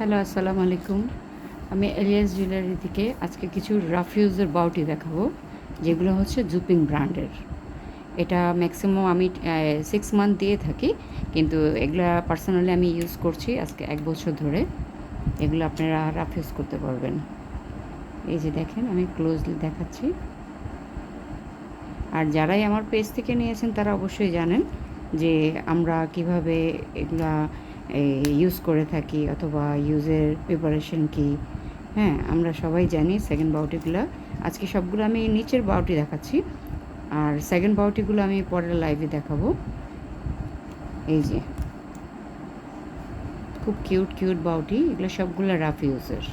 Hello, আসসালামু আলাইকুম। আমি এলিয়াস জুয়েলারি থেকে আজকে কিছু রাফিউজের বাউটি দেখাবো, যেগুলো হচ্ছে জুপিং ব্র্যান্ডের এটা ম্যাক্সিমাম আমি সিক্স মান্থ দিয়ে থাকি, কিন্তু এগুলা পার্সোনালি আমি ইউজ করছি আজকে এক বছর ধরে। এগুলো আপনারা রাফিউজ করতে পারবেন। এই যে দেখেন, আমি ক্লোজলি দেখাচ্ছি। আর যারাই আমার পেজ থেকে নিয়েছেন, তারা অবশ্যই জানেন যে আমরা কীভাবে এগুলা ইউজ করে থাকি অথবা ইউজের প্রিপারেশন কি। হ্যাঁ আমরা সবাই জানি সেকেন্ড বাউটিগুলো আজকে সবগুলো আমি নিচের বাউটি দেখাচ্ছি। আর সেকেন্ড বাউটিগুলো আমি পরের লাইভে দেখাবো। এই যে। খুব কিউট কিউট বাউটি এগুলো সবগুলো রাফ ইউজের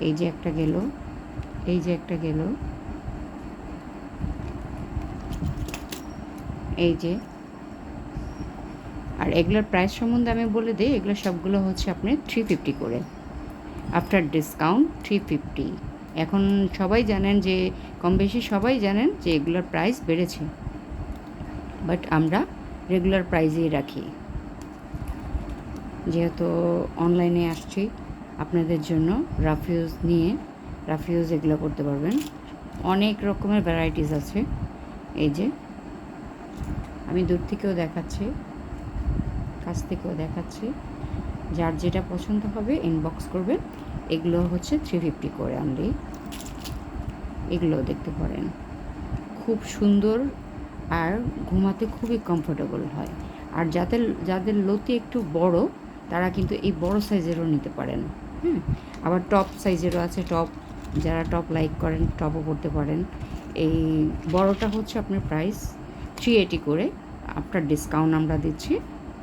এই যে একটা গেল। এই যে একটা গেল। এই যে। আর এগুলোর প্রাইস সম্বন্ধে আমি বলে দিই, এগুলো সবগুলো হচ্ছে আপনি থ্রি ফিফটি করে। আফটার ডিসকাউন্ট থ্রি ফিফটি এখন সবাই জানেন যে, কম বেশি সবাই জানেন যে, এগুলোর প্রাইস বেড়েছে। বাট আমরা রেগুলার প্রাইজেই রাখি। যেহেতু অনলাইনে আসছি, আপনাদের জন্য রাফিউজ নিয়ে রাফিউজ এগুলো করতে পারবেন। অনেক রকমের ভ্যারাইটিস আছে। এই যে, আমি দূর থেকেও দেখাচ্ছি। কাছ থেকেও দেখাচ্ছি। যার যেটা পছন্দ হবে ইনবক্স করবেন এগুলো হচ্ছে থ্রি ফিফটি করে অনলি এগুলো দেখতে পারেন। খুব সুন্দর আর ঘুমাতে খুবই কমফোর্টেবল হয়। আর যাদের যাদের লতি একটু বড়, তারা কিন্তু এই বড় সাইজেরও নিতে পারেন। হ্যাঁ আবার টপ সাইজেরও আছে। টপ যারা টপ লাইক করেন টপও করতে পারেন। এই বড়টা হচ্ছে আপনার প্রাইস থ্রি এইটি করে। আপনার ডিসকাউন্ট আমরা দিচ্ছি।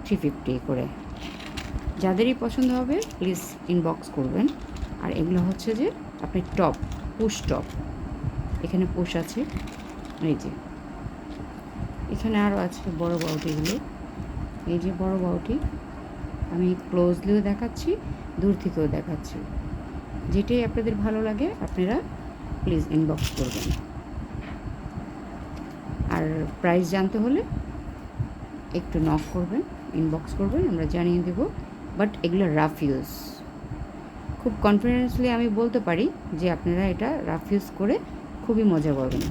থ্রি ফিফটি করে। যাদেরই পছন্দ হবে প্লিজ ইনবক্স করবেন। আর এগুলো হচ্ছে যে, আপনি টপ পুশ টপ এখানে পুশ আছে। এই যে। এখানে আরও আছে বড় বাউটিগুলো এই যে বড় বাউটি, আমি ক্লোজলিও দেখাচ্ছি, দূর থেকেও দেখাচ্ছি। যেটাই আপনাদের ভালো লাগে, আপনারা প্লিজ ইনবক্স করবেন। আর প্রাইস জানতে হলে একটু নক করবেন। ইনবক্স করবেন আমরা জানিয়ে দেব। বাট এগুলো রাফ ইউজ খুব কনফিডেন্সলি আমি বলতে পারি যে আপনারা এটা রাফ ইউজ করে খুবই মজা পাবেন।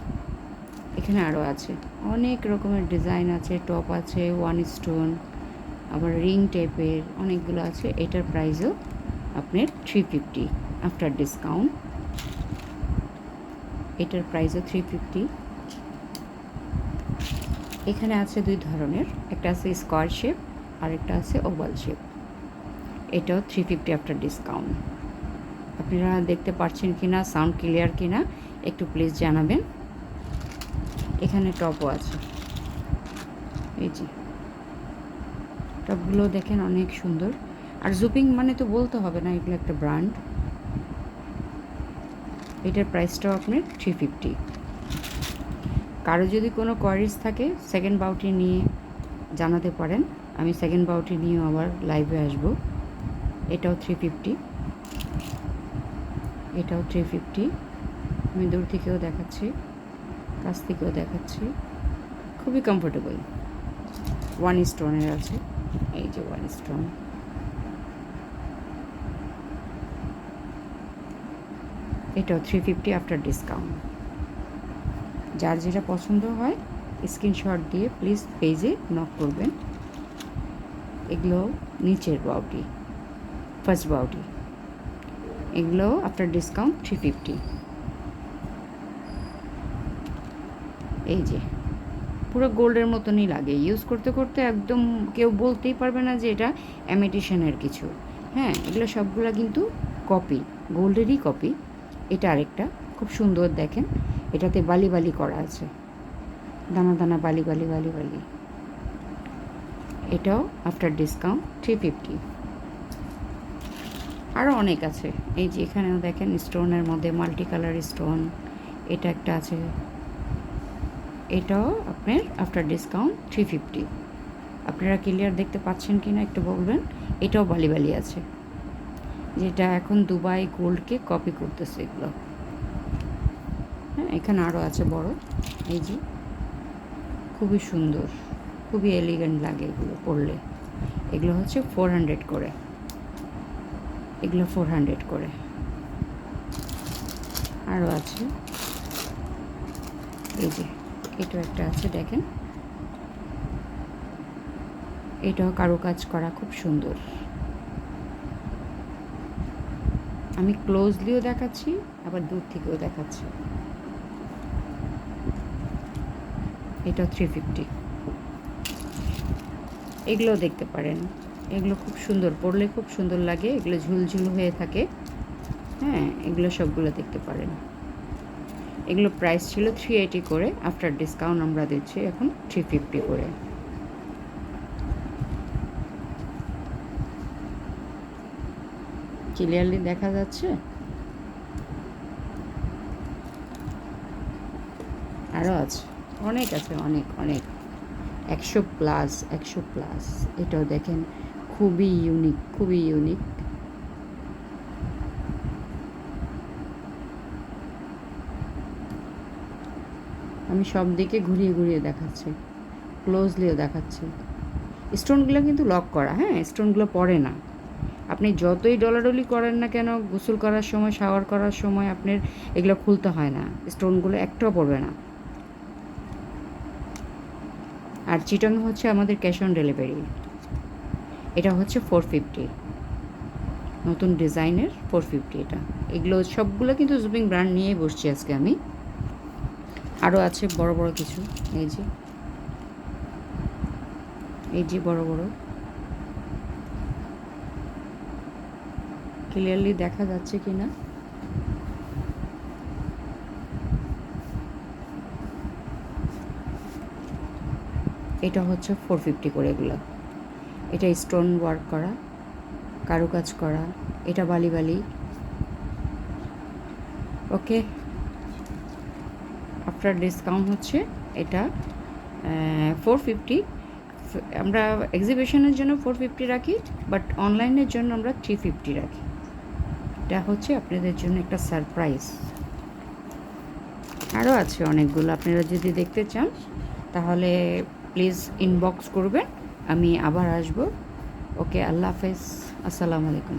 এখানে আরও আছে। অনেক রকমের ডিজাইন আছে টপ আছে ওয়ান স্টোন আবার রিং টাইপের অনেকগুলো আছে। এটার প্রাইসও আপনার থ্রি ফিফটি আফটার ডিসকাউন্ট এটার প্রাইসও থ্রি ফিফটি এখানে আছে দুই ধরনের। একটা আছে স্কোয়ার শেপ আর একটা আছে ওভাল শেপ এটাও থ্রি ফিফটি আফটার ডিসকাউন্ট আপনারা দেখতে পাচ্ছেন কি না সাউন্ড ক্লিয়ার কি না একটু প্লিজ জানাবেন। এখানে টপও আছে। এই যে টপগুলো দেখেন অনেক সুন্দর। আর জুপিং মানে তো বলতে হবে না, এগুলো একটা ব্র্যান্ড এটার প্রাইসটাও আপনার থ্রি ফিফটি কারও যদি কোনো কোয়ারিজ থাকে সেকেন্ড বাউটি নিয়ে জানাতে পারেন। আমি সেকেন্ড বাউটি নিয়েও আবার লাইভে আসব। এটাও থ্রি ফিফটি এটাও থ্রি ফিফটি আমি দূর থেকেও দেখাচ্ছি, কাছ থেকেও দেখাচ্ছি। খুবই কমফোর্টেবল ওয়ান স্টোনের আছে। এই যে ওয়ান স্টোন এটাও থ্রি ফিফটি আফটার ডিসকাউন্ট যার যেটা পছন্দ হয় স্ক্রিনশট দিয়ে প্লিজ পেজে নক করবেন। এগুলো নিচের বাউটি ফার্স্ট বাউটি এগুলো আফটার ডিসকাউন্ট থ্রি ফিফটি এই যে, পুরো গোল্ডের মতনই লাগে। ইউজ করতে করতে একদম কেউ বলতেই পারবে না যে এটা অ্যামিটেশনের কিছু। হ্যাঁ এগুলো সবগুলো কিন্তু কপি গোল্ডেরই কপি এটা আরেকটা, খুব সুন্দর দেখেন। এটাতে বালি বালি করা আছে। দানা দানা বালি বালি বালি বালি। এটাও আফটার ডিসকাউন্ট থ্রি ফিফটি আরও অনেক আছে। এই যে এখানেও দেখেন স্টোনের মধ্যে মাল্টি কালার স্টোন এটা একটা আছে। এটাও আপনার আফটার ডিসকাউন্ট থ্রি ফিফটি আপনারা ক্লিয়ার দেখতে পাচ্ছেন কি না একটু বলবেন? এটাও বালি বালি আছে। যেটা এখন দুবাই গোল্ডকে কপি করতেছে এগুলো। হ্যাঁ এখানে আরও আছে বড়। এই যে, খুবই সুন্দর। খুবই এলিগেন্ট লাগে এগুলো পরলে। এগুলো হচ্ছে ফোর হান্ড্রেড করে। এগুলো ফোর হান্ড্রেড করে। আরও আছে। এই যে, এটাও একটা আছে, দেখেন। এটাও কারুকাজ করা খুব সুন্দর। আমি ক্লোজলিও দেখাচ্ছি, আবার দূর থেকেও দেখাচ্ছি। এটাও থ্রি ফিফটি এগুলোও দেখতে পারেন। এগুলো খুব সুন্দর পরলে খুব সুন্দর লাগে, এগুলো ঝুলঝুল হয়ে থাকে। হ্যাঁ এগুলো সবগুলো দেখতে পারেন। এগুলো প্রাইস ছিল থ্রি এইটি করে আফটার ডিসকাউন্ট আমরা দিচ্ছি এখন থ্রি ফিফটি করে। ক্লিয়ারলি দেখা যাচ্ছে? আরও আছে। অনেক আছে, অনেক অনেক। একশো প্লাস একশো প্লাস। এটাও দেখেন, খুবই ইউনিক খুবই ইউনিক আমি সব দিকে ঘুরিয়ে ঘুরিয়ে দেখাচ্ছি ক্লোজলিও দেখাচ্ছি। স্টোনগুলো কিন্তু লক করা হ্যাঁ? স্টোনগুলো পড়ে না। আপনি যতই ডলাডলি করেন না কেন, গোসল করার সময় শাওয়ার করার সময় আপনার এগুলো খুলতে হয় না। স্টোনগুলো একটাও পড়বে না। আর চিটং হচ্ছে আমাদের ক্যাশ অন ডেলিভারি এটা হচ্ছে ফোর ফিফটি নতুন ডিজাইনের ফোর ফিফটি এটা। এগুলো সবগুলো কিন্তু জুপিং ব্র্যান্ড নিয়েই বসছি আজকে আমি। আরও আছে বড় বড় কিছু। এই যে। এই যে বড় বড়। ক্লিয়ারলি দেখা যাচ্ছে কি না এটা হচ্ছে ফোর ফিফটি করে এগুলো। এটা স্টোন ওয়ার্ক করা, কারুকাজ করা, এটা বালি বালি। ওকে আফটার ডিসকাউন্ট হচ্ছে এটা ফোর ফিফটি আমরা এক্সিবিশনের জন্য ফোর ফিফটি রাখি বাট অনলাইনের জন্য আমরা থ্রি ফিফটি রাখি। এটা হচ্ছে আপনাদের জন্য একটা সারপ্রাইজ আরও আছে অনেকগুলো, আপনারা যদি দেখতে চান, তাহলে প্লিজ ইনবক্স করবেন আমি আবার আসব। ওকে আল্লাহ হাফেজ। আসসালামু আলাইকুম।